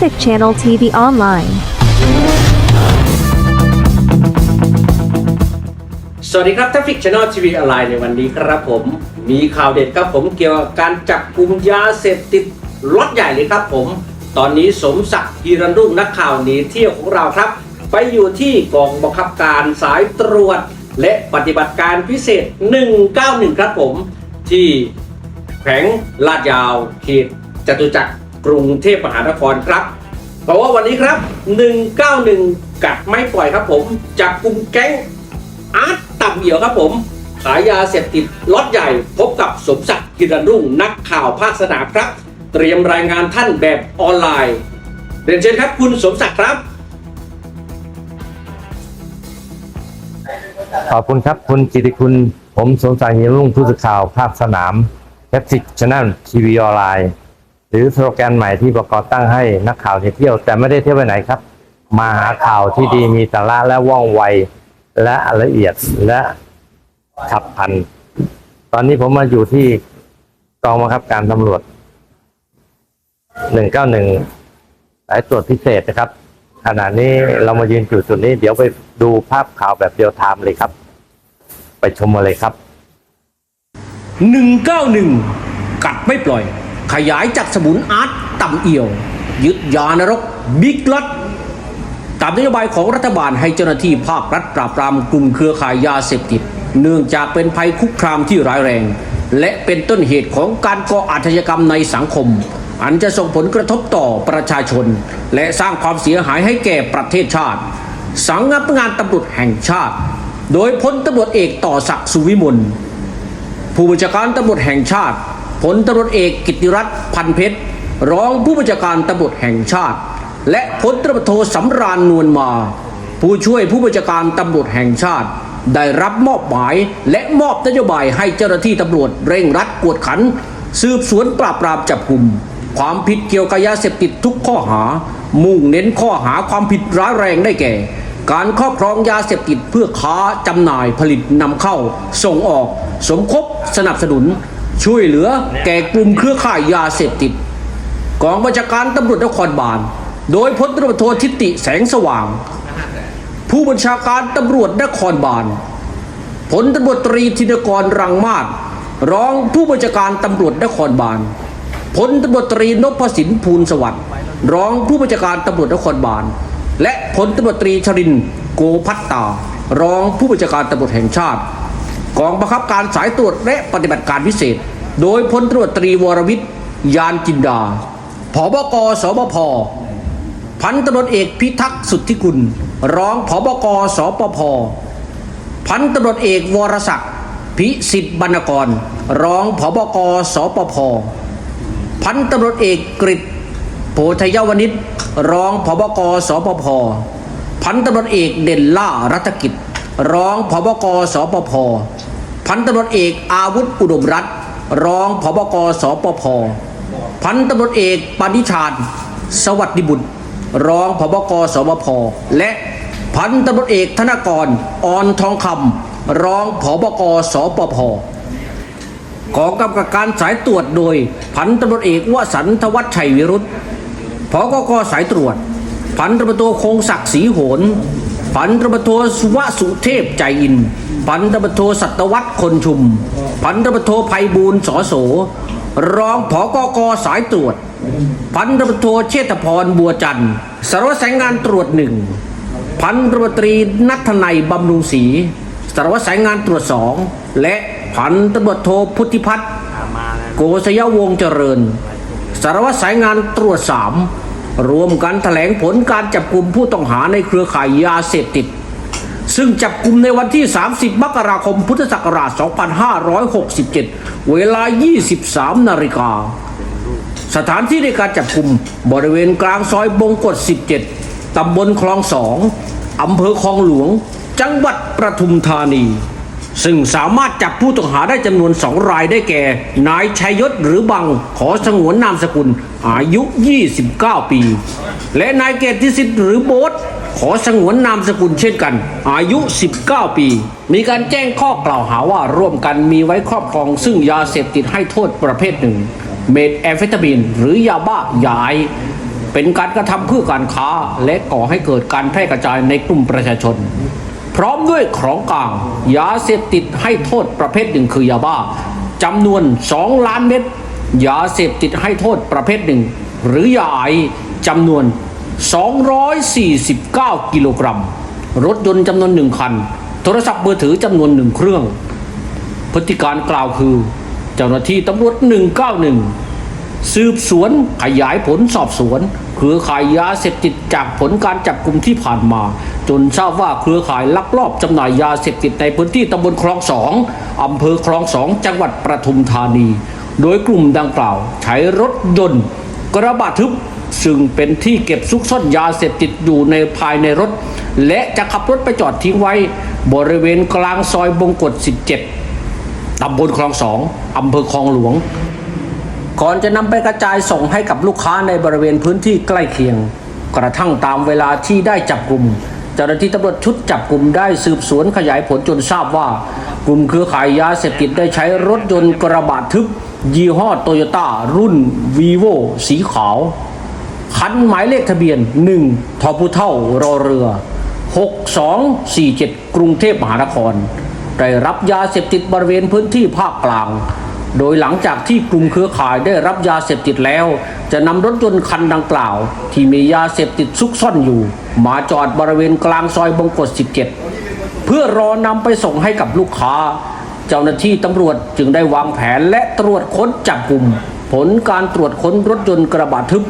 Traffic Channel TV Online สวัสดีครับทัฟฟิกช anel ทีวีออนไลน์ในวันนี้ครับผม มีข่าวเด็ดครับผมเกี่ยวกับการจับกลุ่มยาเสพติดล็อตใหญ่เลยครับผม ตอนนี้สมศักดิ์ฮีรันรุ่งนักข่าวหนีเที่ยวของเราครับ ไปอยู่ที่กองบังคับการสายตรวจ และปฏิบัติการพิเศษ 191 ครับผม ที่แขวงลาดยาวเขตจตุจักร กรุงเทพมหานครครับเพราะว่าวันนี้ครับ 191 กัดไม่ปล่อยครับผมจับกลุ่มแก๊งอาร์ตต่ำเหี่ยวครับผมขายยาเสพติดล็อตใหญ่ พบกับสมศักดิ์กิรันรุ่งนักข่าวภาคสนามครับ เตรียมรายงานท่านแบบออนไลน์เรียนเชิญครับคุณสมศักดิ์ครับขอบคุณครับ คุณจิติคุณผมสมศักดิ์เหียรุ่งผู้สื่อข่าวภาคสนามแคปติกช anel ทีวีออนไลน์ หรือสโลแกนใหม่ที่ประกอบตั้งให้นักข่าวเนี่เที่ยว แต่ไม่ได้เที่ยวไปไหนครับ มาหาข่าวที่ดีมีสาระและว่องไวและละเอียดและฉับพลัน ตอนนี้ผมมาอยู่ที่กองบังคับการตำรวจ 191 สายตรวจพิเศษนะครับ ขณะนี้เรามายืนอยู่จุดนี้ เดี๋ยวไปดูภาพข่าวแบบเรียลไทม์เลยครับ ไปชมมาเลยครับ 191 กัดไม่ปล่อย ขยายจากสมุนอาร์ตต่ำเอี่ยว ยึดยานรกบิ๊กล็อตตามนโยบายของรัฐบาลให้เจ้าหน้าที่ภาครัฐปราบปรามกลุ่มเครือข่ายยาเสพติด เนื่องจากเป็นภัยคุกคามที่ร้ายแรง และเป็นต้นเหตุของการก่ออาชญากรรมในสังคม อันจะส่งผลกระทบต่อประชาชน และสร้างความเสียหายให้แก่ประเทศชาติ สังงับงานตำรวจแห่งชาติ โดยพลตำรวจเอกต่อศักดิ์สุวิมลผู้บัญชาการตำรวจแห่งชาติ พลตำรวจเอกกิตติรัตน์พันเพชรรองผู้บัญชาการตำรวจแห่งชาติ และพลตำรวจโทสำราญนวลมา ผู้ช่วยผู้บัญชาการตำรวจแห่งชาติ ได้รับมอบหมายและมอบนโยบายให้เจ้าหน้าที่ตำรวจเร่งรัดกวดขัน สืบสวนปราบปรามจับกลุ่มความผิดเกี่ยวกับยาเสพติดทุกข้อหา มุ่งเน้นข้อหาความผิดร้ายแรงได้แก่ การครอบครองยาเสพติดเพื่อค้าจำหน่ายผลิตนำเข้า ส่งออก สมคบสนับสนุน ช่วยเหลือ แก่กลุ่มเครือข่ายยาเสพติดกองบัญชาการตำรวจนครบาล โดยพลตำรวจโททิติแสงสว่าง ผู้บัญชาการตำรวจนครบาลพลตำรวจตรีธินกรรังมาศรองผู้บัญชาการตำรวจนครบาลพลตำรวจตรีนพสินภูลสวัสดิ์รองผู้บัญชาการตำรวจนครบาล และพลตำรวจตรีชรินโกพัตตารองผู้บัญชาการตำรวจแห่งชาติ กองบังคับการสายตรวจและปฏิบัติการพิเศษ โดยพลตรวจตรีวรวิทย์ยานจินดาผบกสบพพันตำรวจเอกพิทักษ์สุทธิกุลรองผบกสปพพันตำรวจเอกวรศักดิ์พิสิทธิ์บรรณกร รองผบกสปพพันตำรวจเอกกฤษโพธยวนิชรองผบกสปพพันตำรวจเอกเด่นล่ารัตกิจ รองผบกสปพ พันตำรวจเอกอาวุธอุดมรัตรองผบกสปพพันตำรวจเอกปณิชานสวัสดิบุตร รองผบกสปพและพันตำรวจเอกธนกรออนทองคำรองผบกสปพกองกำกับการสายตรวจโดยพันตำรวจเอกวสันทวัชชัยวิรุธพกกสายตรวจ พันตำรวจโทคงศักดิ์ศรีโหนพันตำรวจโทสุวสุเทพใจอิน พันตำรวจโทสัตวัฒน์คนชุม พันตำรวจโทไพบูลสอโส รองผอกกสายตรวจ พันตำรวจโทเชษฐพรบัวจันทร์สารวัตรสายงานตรวจหนึ่งพันตำรวจตรีนัทนัยบำรุงศรีสารวัตรสายงานตรวจสองและพันตำรวจโทพุทธิพัฒน์โกศยวงเจริญ สารวัตรสายงานตรวจสามรวมกันแถลงผลการจับกลุ่มผู้ต้องหาในเครือข่ายยาเสพติด ซึ่งจับกลุ่มในวันที่ 30 มกราคมพุทธศักราช 2567 เวลา 23 นาฬิกา สถานที่ในการจับกลุ่มบริเวณกลางซอยบงกฎ 17 ตำบลคลองสองอำเภอคลองหลวง จังหวัดประทุมธานี ซึ่งสามารถจับผู้ต้องหาได้จำนวนสองรายได้แก่ นายชัยยศหรือบังขอสงวนนามสกุลอายุ 29 ปี และนายเกยรติสิทธิ์หรือโบ๊ท ขอสงวนนามสกุลเช่นกัน อายุ 19 ปี มีการแจ้งข้อกล่าวหาว่าร่วมกันมีไว้ครอบครอง ซึ่งยาเสพติดให้โทษประเภทหนึ่ง เมทแอมเฟตามีนหรือยาบ้ายาไอเป็นการกระทำเพื่อการค้า และก่อให้เกิดการแพร่กระจายในกลุ่มประชาชน พร้อมด้วยของกลางยาเสพติดให้โทษประเภทหนึ่งคือยาบ้าจำนวน 2 ล้านเม็ดยาเสพติดให้โทษประเภทหนึ่ง หรือยาไอจำนวน 249 กิโลกรัม รถยนต์จำนวนหนึ่งคัน โทรศัพท์มือถือจำนวนหนึ่งเครื่อง พฤติการกล่าวคือ เจ้าหน้าที่ตำรวจ 191 สืบสวนขยายผลสอบสวน เครือข่ายยาเสพติดจากผลการจับกลุ่มที่ผ่านมา จนทราบว่าเครือข่ายลักลอบจำหน่ายยาเสพติดในพื้นที่ตำบลคลองสองอำเภอคลองสองจังหวัดประทุมธานี โดยกลุ่มดังกล่าวใช้รถยนต์กระบะทึบ ซึ่งเป็นที่เก็บซุกซ่อนยาเสพติดอยู่ในภายในรถ และจะขับรถไปจอดทิ้งไว้ บริเวณกลางซอยบงกฎ 17 ตำบลคลองสองอำเภอคลองหลวง ก่อนจะนำไปกระจายส่งให้กับลูกค้าในบริเวณพื้นที่ใกล้เคียง กระทั่งตามเวลาที่ได้จับกลุ่มเจ้าหน้าที่ตำรวจชุดจับกลุ่มได้สืบสวนขยายผลจนทราบว่า กลุ่มเครือข่ายยาเสพติดได้ใช้รถยนต์กระบะทึบ ยี่ห้อโตโยต้ารุ่นวีโวสีขาว คันหมายเลขทะเบียน 1ทอพุเท่ารอเรือ 6247 กรุงเทพมหานคร ได้รับยาเสพติดบริเวณพื้นที่ภาคกลาง โดยหลังจากที่กลุ่มเครือข่ายได้รับยาเสพติดแล้ว จะนำรถยนต์คันดังกล่าว ที่มียาเสพติดซุกซ่อนอยู่ มาจอดบริเวณกลางซอยบงกฎ 17 เพื่อรอนำไปส่งให้กับลูกค้า เจ้าหน้าที่ตำรวจจึงได้วางแผนและตรวจค้นจับกลุ่ม ผลการตรวจค้นรถยนต์กระบะทึบ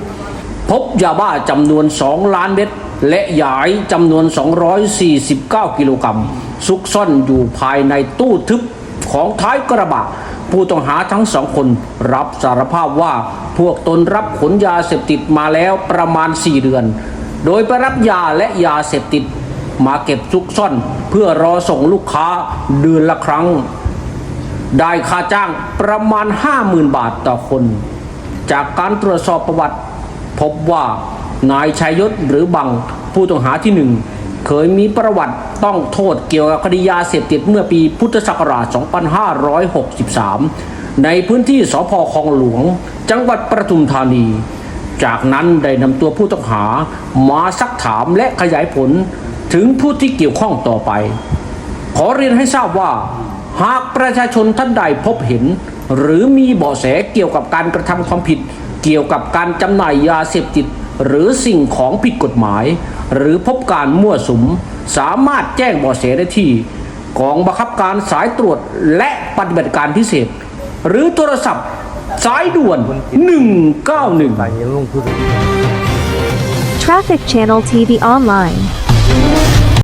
พบยาบ้าจำนวน 2 ล้านเม็ดและยาไอจำนวน 249 กิโลกรัมซุกซ่อนอยู่ภายในตู้ทึบของท้ายกระบะ ผู้ต้องหาทั้งสองคนรับสารภาพว่าพวกตนรับขนยาเสพติดมาแล้วประมาณ 4 เดือน โดยไปรับยาและยาเสพติดมาเก็บซุกซ่อน เพื่อรอส่งลูกค้าเดือนละครั้ง ได้ค่าจ้างประมาณ 50,000 บาทต่อคน จากการตรวจสอบประวัติ พบว่านายชัยยศหรือบังผู้ต้องหาที่หนึ่งเคยมีประวัติต้องโทษเกี่ยวกับคดียาเสพติดเมื่อปีพุทธศักราช 2563 ในพื้นที่สพคลองหลวง จังหวัดประทุมธานี จากนั้นได้นำตัวผู้ต้องหามาซักถามและขยายผลถึงผู้ที่เกี่ยวข้องต่อไป ขอเรียนให้ทราบว่า หากประชาชนท่านใดพบเห็น หรือมีเบาะแสเกี่ยวกับการกระทำความผิด เกี่ยวกับการจำหน่ายยาเสพติด หรือสิ่งของผิดกฎหมาย หรือพบการมั่วสุม สามารถแจ้งเบาะแสได้ที่กองบังคับการสายตรวจและปฏิบัติการพิเศษ หรือโทรศัพท์สายด่วน 191สายเฮียลุงผู้สื่อ Traffic Channel TV Online.